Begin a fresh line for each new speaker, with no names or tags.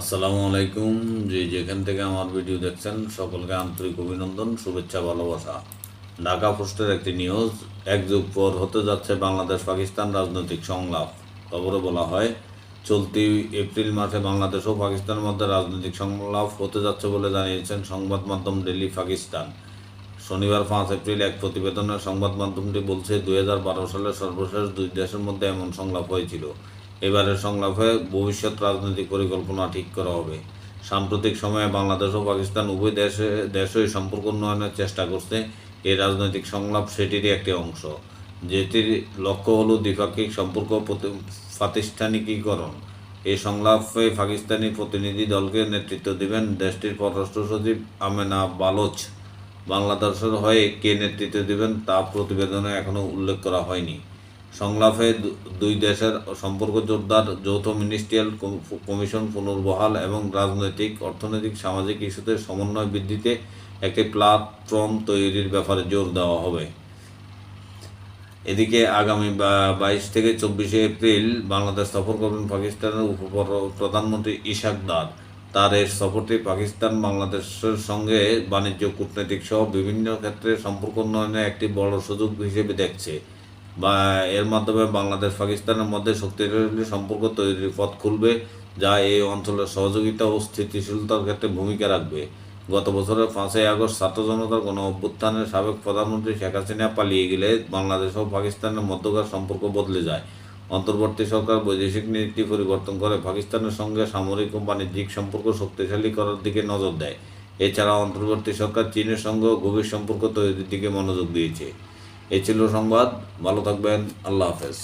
আসসালামু আলাইকুম। যে যেখান থেকে আমার ভিডিও দেখছেন, সকলকে আন্তরিক অভিনন্দন, শুভেচ্ছা, ভালোবাসা। ঢাকা পোস্টের একটি নিউজ, এক যুগ পর হতে যাচ্ছে বাংলাদেশ পাকিস্তান রাজনৈতিক সংলাপ। খবরে বলা হয়, চলতি এপ্রিল মাসে বাংলাদেশ ও পাকিস্তানের মধ্যে রাজনৈতিক সংলাপ হতে যাচ্ছে বলে জানিয়েছেন সংবাদ মাধ্যম ডেলি পাকিস্তান। শনিবার পাঁচ এপ্রিল এক প্রতিবেদনে সংবাদ মাধ্যমটি বলছে, দুই হাজার বারো সালে সর্বশেষ দুই দেশের মধ্যে এমন সংলাপ হয়েছিল। এবারের সংলাপে ভবিষ্যৎ রাজনৈতিক পরিকল্পনা ঠিক করা হবে। সাম্প্রতিক সময়ে বাংলাদেশ ও পাকিস্তান উভয় দেশে, দেশই সম্পর্ক উন্নয়নের চেষ্টা করছে। এই রাজনৈতিক সংলাপ সেটিরই একটি অংশ। যেটির লক্ষ্য হলো দ্বিপাক্ষিক সম্পর্ক প্রতি- প্রাতিষ্ঠানিকীকরণ। এই সংলাপে পাকিস্তানি প্রতিনিধি দলকে নেতৃত্ব দিবেন দেশটির পররাষ্ট্র সচিব আমেনা বালোচ। বাংলাদেশের হয়ে কে নেতৃত্ব দেবেন তা প্রতিবেদনে এখনও উল্লেখ করা হয়নি। সংলাপে দুই দেশের সম্পর্ক জোরদার, যৌথ মিনিস্ট্রিয়াল কমিশন পুনর্বহাল এবং রাজনৈতিক, অর্থনৈতিক, সামাজিক ইস্যুতে সমন্বয় বৃদ্ধিতে একটি প্ল্যাটফর্ম তৈরির ব্যাপারে জোর দেওয়া হবে। এদিকে আগামী বাইশ থেকে চব্বিশে এপ্রিল বাংলাদেশ সফর করবেন পাকিস্তানের উপ প্রধানমন্ত্রী ইশাক দার। তার এই সফরটি পাকিস্তান, বাংলাদেশের সঙ্গে বাণিজ্য, কূটনৈতিক সহ বিভিন্ন ক্ষেত্রে সম্পর্ক উন্নয়নে একটি বড় সুযোগ হিসেবে দেখছে। বা এর মাধ্যমে বাংলাদেশ পাকিস্তানের মধ্যে শক্তিশালী সম্পর্ক তৈরির পথ খুলবে, যা এই অঞ্চলের সহযোগিতা ও স্থিতিশীলতার ক্ষেত্রে ভূমিকা রাখবে। গত বছরের পাঁচই আগস্ট ছাত্র জনতার গণ অভ্যুত্থানের সাবেক প্রধানমন্ত্রী শেখ হাসিনা পালিয়ে গেলে বাংলাদেশ ও পাকিস্তানের মধ্যকার সম্পর্ক বদলে যায়। অন্তর্বর্তী সরকার বৈদেশিক নীতি পরিবর্তন করে পাকিস্তানের সঙ্গে সামরিক ও বাণিজ্যিক সম্পর্ক শক্তিশালী করার দিকে নজর দেয়। এছাড়া অন্তর্বর্তী সরকার চীনের সঙ্গেও গভীর সম্পর্ক তৈরির দিকে মনোযোগ দিয়েছে। এই ছিল সংবাদ ভালো থাকবেন আল্লাহ হাফেজ।